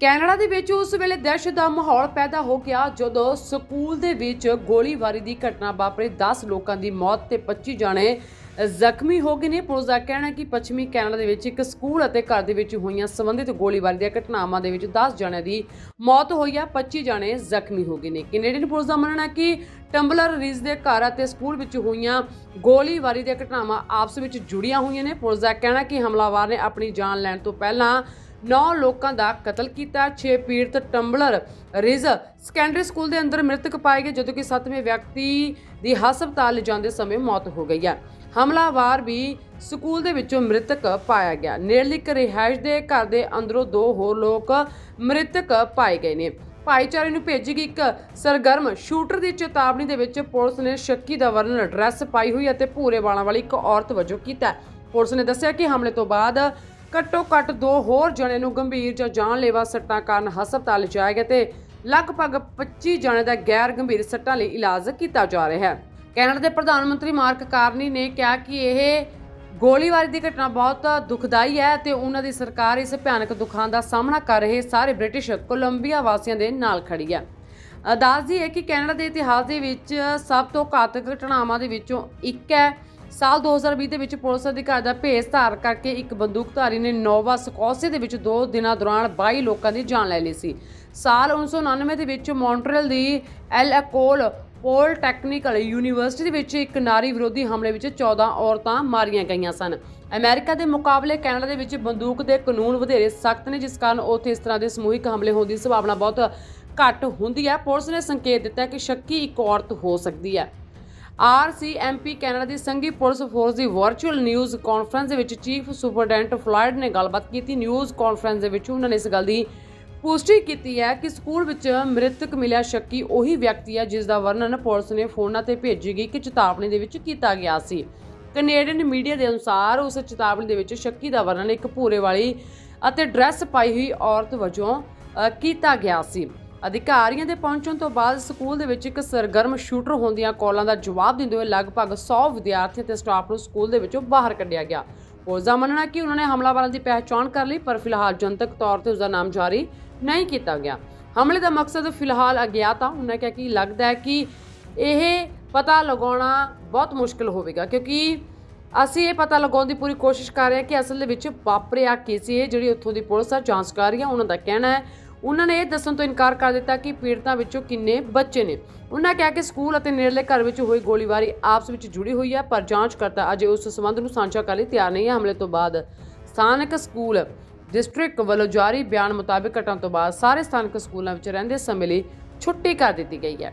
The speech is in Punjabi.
ਕੈਨੇਡਾ ਦੇ ਵਿੱਚ ਉਸ ਵੇਲੇ ਦਹਿਸ਼ਤ ਦਾ ਮਾਹੌਲ ਪੈਦਾ ਹੋ ਗਿਆ ਜਦੋਂ ਸਕੂਲ ਦੇ ਵਿੱਚ ਗੋਲੀਬਾਰੀ ਦੀ ਘਟਨਾ ਵਾਪਰੀ। 10 ਲੋਕਾਂ ਦੀ ਮੌਤ ਤੇ 25 ਜਾਣੇ ਜ਼ਖਮੀ ਹੋ ਗਏ ਨੇ। ਪੁਲਿਸ ਦਾ ਕਹਿਣਾ ਕਿ ਪੱਛਮੀ ਕੈਨੇਡਾ ਦੇ ਵਿੱਚ ਇੱਕ ਸਕੂਲ ਅਤੇ ਘਰ ਦੇ ਵਿੱਚ ਹੋਈਆਂ ਸੰਬੰਧਿਤ ਗੋਲੀਬਾਰੀ ਦੀਆਂ ਘਟਨਾਵਾਂ ਦੇ ਵਿੱਚ 10 ਜਣਿਆਂ ਦੀ ਮੌਤ ਹੋਈ ਹੈ 25 ਜਣੇ ਜ਼ਖਮੀ ਹੋ ਗਏ ਨੇ। ਕੈਨੇਡੀਅਨ ਪੁਲਿਸ ਦਾ ਮੰਨਣਾ ਹੈ ਕਿ ਟੰਬਲਰ ਰੀਜ ਦੇ ਘਰ ਅਤੇ ਸਕੂਲ ਵਿੱਚ ਹੋਈਆਂ ਗੋਲੀਬਾਰੀ ਦੀਆਂ ਘਟਨਾਵਾਂ ਆਪਸ ਵਿੱਚ ਜੁੜੀਆਂ ਹੋਈਆਂ ਨੇ। ਪੁਲਿਸ ਦਾ ਕਹਿਣਾ ਕਿ ਹਮਲਾਵਰ ਨੇ ਆਪਣੀ ਜਾਨ ਲੈਣ ਤੋਂ ਪਹਿਲਾਂ 9 ਲੋਕਾਂ ਦਾ ਕਤਲ ਕੀਤਾ 6 ਪੀੜਤ ਟੰਬਲਰ, ਰਿਜ਼ ਸੈਕੰਡਰੀ ਸਕੂਲ ਦੇ ਅੰਦਰ ਮ੍ਰਿਤਕ ਪਾਏ ਗਏ, ਜਦੋਂ ਕਿ 7ਵੇਂ ਵਿਅਕਤੀ ਦੀ ਹਸਪਤਾਲ ਲਿਜਾਂਦੇ ਸਮੇਂ ਮੌਤ ਹੋ ਗਈ ਹੈ। ਹਮਲਾਵਰ ਵੀ ਸਕੂਲ ਦੇ ਵਿੱਚੋਂ ਮ੍ਰਿਤਕ ਪਾਇਆ ਗਿਆ। ਨੇੜਲੀ ਇੱਕ ਰਿਹਾਇਸ਼ ਦੇ ਘਰ ਦੇ ਅੰਦਰੋਂ ਦੋ ਹੋਰ ਲੋਕ ਮ੍ਰਿਤਕ ਪਾਏ ਗਏ ਨੇ। ਭਾਈਚਾਰੇ ਨੂੰ ਭੇਜੀ ਗਈ ਇੱਕ ਸਰਗਰਮ ਸ਼ੂਟਰ ਦੀ ਚੇਤਾਵਨੀ ਦੇ ਵਿੱਚ ਪੁਲਿਸ ਨੇ ਸ਼ੱਕੀ ਦਾ ਵਰਣਨ, ਡਰੈਸ ਪਾਈ ਹੋਈ ਅਤੇ ਭੂਰੇ ਵਾਲਾਂ ਵਾਲੀ ਇੱਕ ਔਰਤ ਵਜੋਂ ਕੀਤਾ। ਪੁਲਿਸ ਨੇ ਦੱਸਿਆ ਕਿ ਹਮਲੇ ਤੋਂ ਬਾਅਦ ਘੱਟੋ ਘੱਟ ਦੋ ਹੋਰ ਜਣੇ ਨੂੰ ਗੰਭੀਰ ਜਾਂ ਜਾਨਲੇਵਾ ਸੱਟਾਂ ਕਾਰਨ ਹਸਪਤਾਲ ਲਿਜਾਇਆ ਗਿਆ ਤੇ ਲਗਭਗ 25 ਜਣੇ ਦਾ ਗੈਰ ਗੰਭੀਰ ਸੱਟਾਂ ਲਈ ਇਲਾਜ ਕੀਤਾ ਜਾ ਰਿਹਾ ਹੈ। ਕੈਨੇਡਾ ਦੇ ਪ੍ਰਧਾਨ ਮੰਤਰੀ ਮਾਰਕ ਕਾਰਨੀ ਨੇ ਕਿਹਾ ਕਿ ਇਹ ਗੋਲੀਬਾਰੀ ਦੀ ਘਟਨਾ ਬਹੁਤ ਦੁਖਦਾਈ ਹੈ ਤੇ ਉਹਨਾਂ ਦੀ ਸਰਕਾਰ ਇਸ ਭਿਆਨਕ ਦੁਖਾਂ ਦਾ ਸਾਹਮਣਾ ਕਰ ਰਹੇ ਸਾਰੇ ਬ੍ਰਿਟਿਸ਼ ਕੋਲੰਬੀਆ ਵਾਸੀਆਂ ਦੇ ਨਾਲ ਖੜੀ ਹੈ। ਅ, ਦੱਸਦੀ ਹੈ ਕਿ ਕੈਨੇਡਾ ਦੇ ਇਤਿਹਾਸ ਦੇ ਵਿੱਚ ਸਭ ਤੋਂ ਘਾਤਕ ਘਟਨਾਵਾਂ ਦੇ ਵਿੱਚੋਂ ਇੱਕ ਹੈ। ਸਾਲ 2020 ਦੇ ਵਿੱਚ ਪੁਲਿਸ ਅਧਿਕਾਰੀ ਦਾ ਭੇਸ ਧਾਰ ਕਰਕੇ ਇੱਕ ਬੰਦੂਕਧਾਰੀ ਨੇ ਨੋਵਾ ਸਕੌਸੇ ਦੇ ਵਿੱਚ 2 ਦਿਨਾਂ ਦੌਰਾਨ 22 ਲੋਕਾਂ ਦੀ ਜਾਨ ਲੈ ਲਈ ਸੀ। ਸਾਲ 1999 ਦੇ ਵਿੱਚ ਮੌਂਟਰੀਅਲ ਦੀ ਐਲ ਅਕੋਲ ਪੋਲ ਟੈਕਨੀਕਲ ਯੂਨੀਵਰਸਿਟੀ ਦੇ ਵਿੱਚ ਇੱਕ ਨਾਰੀ ਵਿਰੋਧੀ ਹਮਲੇ ਵਿੱਚ 14 ਔਰਤਾਂ ਮਾਰੀਆਂ ਗਈਆਂ ਸਨ। ਅਮਰੀਕਾ ਦੇ ਮੁਕਾਬਲੇ ਕੈਨੇਡਾ ਦੇ ਵਿੱਚ ਬੰਦੂਕ ਦੇ ਕਾਨੂੰਨ ਵਧੇਰੇ ਸਖਤ ਨੇ, ਜਿਸ ਕਾਰਨ ਉੱਥੇ ਇਸ ਤਰ੍ਹਾਂ ਦੇ ਸਮੂਹਿਕ ਹਮਲੇ ਹੋਣ ਦੀ ਸੰਭਾਵਨਾ ਬਹੁਤ ਘੱਟ ਹੁੰਦੀ ਹੈ। ਪੁਲਿਸ ਨੇ ਸੰਕੇਤ ਦਿੱਤਾ ਕਿ ਸ਼ੱਕੀ ਇੱਕ ਔਰਤ ਹੋ ਸਕਦੀ ਹੈ। ਆਰਸੀਐਮਪੀ ਕੈਨੇਡਾ ਦੀ ਸੰਘੀ ਪੁਲਿਸ ਫੋਰਸ ਦੀ ਵਰਚੁਅਲ ਨਿਊਜ਼ ਕਾਨਫਰੰਸ ਦੇ ਵਿੱਚ ਚੀਫ ਸੁਪਰਡੈਂਟ ਫਲਾਇਡ ਨੇ ਗੱਲਬਾਤ ਕੀਤੀ। ਨਿਊਜ਼ ਕਾਨਫਰੰਸ ਦੇ ਵਿੱਚ ਉਹਨਾਂ ਨੇ ਇਸ ਗੱਲ ਦੀ ਪੁਸ਼ਟੀ ਕੀਤੀ ਹੈ ਕਿ ਸਕੂਲ ਵਿੱਚ ਮ੍ਰਿਤਕ ਮਿਲਿਆ ਸ਼ੱਕੀ ਉਹੀ ਵਿਅਕਤੀ ਹੈ ਜਿਸ ਦਾ ਵਰਣਨ ਪੁਲਿਸ ਨੇ ਫੋਨਾਂ ਤੇ ਭੇਜੀ ਗਈ ਕਿ ਚੇਤਾਵਨੀ ਦੇ ਵਿੱਚ ਕੀਤਾ ਗਿਆ ਸੀ। ਕੈਨੇਡੀਅਨ ਮੀਡੀਆ ਦੇ ਅਨੁਸਾਰ ਉਸ ਚੇਤਾਵਨੀ ਦੇ ਵਿੱਚ ਸ਼ੱਕੀ ਦਾ ਵਰਣਨ ਇੱਕ ਭੂਰੇ ਵਾਲੀ ਅਤੇ ਡਰੈਸ ਪਾਈ ਹੋਈ ਔਰਤ ਵਜੋਂ ਕੀਤਾ ਗਿਆ ਸੀ। ਅਧਿਕਾਰੀਆਂ ਦੇ ਪਹੁੰਚਣ ਤੋਂ ਬਾਅਦ ਸਕੂਲ ਦੇ ਵਿੱਚ ਇੱਕ ਸਰਗਰਮ ਸ਼ੂਟਰ ਹੋਣ ਦੀਆਂ ਕਾਲਾਂ ਦਾ ਜਵਾਬ ਦਿੰਦੇ ਹੋਏ ਲਗਭਗ 100 ਵਿਦਿਆਰਥੀਆਂ ਤੇ ਸਟਾਫ ਨੂੰ ਸਕੂਲ ਦੇ ਵਿੱਚੋਂ ਬਾਹਰ ਕੱਢਿਆ ਗਿਆ। ਪੁਲਿਸ ਦਾ ਮੰਨਣਾ ਕਿ ਉਹਨਾਂ ਨੇ ਹਮਲਾਵਰਾਂ ਦੀ ਪਹਿਚਾਣ ਕਰ ਲਈ, ਪਰ ਫਿਲਹਾਲ ਜਨਤਕ ਤੌਰ ਤੇ ਉਸ ਦਾ ਨਾਮ ਜਾਰੀ ਨਹੀਂ ਕੀਤਾ ਗਿਆ। ਹਮਲੇ ਦਾ ਮਕਸਦ ਫਿਲਹਾਲ ਅਗਿਆਤ ਆ ਉਹਨਾਂ ਕਿਹਾ ਕਿ ਲੱਗਦਾ ਹੈ ਕਿ ਇਹ ਪਤਾ ਲਗਾਉਣਾ ਬਹੁਤ ਮੁਸ਼ਕਲ ਹੋਵੇਗਾ, ਕਿਉਂਕਿ ਅਸੀਂ ਇਹ ਪਤਾ ਲਗਾਉਣ ਦੀ ਪੂਰੀ ਕੋਸ਼ਿਸ਼ ਕਰ ਰਹੇ ਹਾਂ ਕਿ ਅਸਲ ਦੇ ਵਿੱਚ ਵਾਪਰਿਆ ਕੀ ਸੀ, ਇਹ ਜਿਹੜੀ ਉੱਥੋਂ ਦੀ ਪੁਲਿਸ ਆ, ਜਾਂਚ ਕਰ ਰਹੀ ਆ, ਉਹਨਾਂ ਦਾ ਕਹਿਣਾ ਹੈ। ਉਹਨਾਂ ਨੇ ਇਹ ਦੱਸਣ ਤੋਂ ਇਨਕਾਰ ਕਰ ਦਿੱਤਾ ਕਿ ਪੀੜਤਾਂ ਵਿੱਚੋਂ ਕਿੰਨੇ ਬੱਚੇ ਨੇ। ਉਹਨਾਂ ਕਿਹਾ ਕਿ ਸਕੂਲ ਅਤੇ ਨੇੜਲੇ ਘਰ ਵਿੱਚ ਹੋਈ ਗੋਲੀਬਾਰੀ ਆਪਸ ਵਿੱਚ ਜੁੜੀ ਹੋਈ ਹੈ, ਪਰ ਜਾਂਚ ਕਰਤਾ ਅਜੇ ਉਸ ਸੰਬੰਧ ਨੂੰ ਸਾਂਝਾ ਕਰਨ ਲਈ ਤਿਆਰ ਨਹੀਂ ਹੈ। ਹਮਲੇ ਤੋਂ ਬਾਅਦ ਸਥਾਨਕ ਸਕੂਲ ਡਿਸਟ੍ਰਿਕਟ ਵੱਲੋਂ ਜਾਰੀ ਬਿਆਨ ਮੁਤਾਬਕ ਘਟਨਾ ਤੋਂ ਬਾਅਦ ਸਾਰੇ ਸਥਾਨਕ ਸਕੂਲਾਂ ਵਿੱਚ ਰਹਿੰਦੇ ਸਮੇਂ ਲਈ ਛੁੱਟੀ ਕਰ ਦਿੱਤੀ ਗਈ ਹੈ।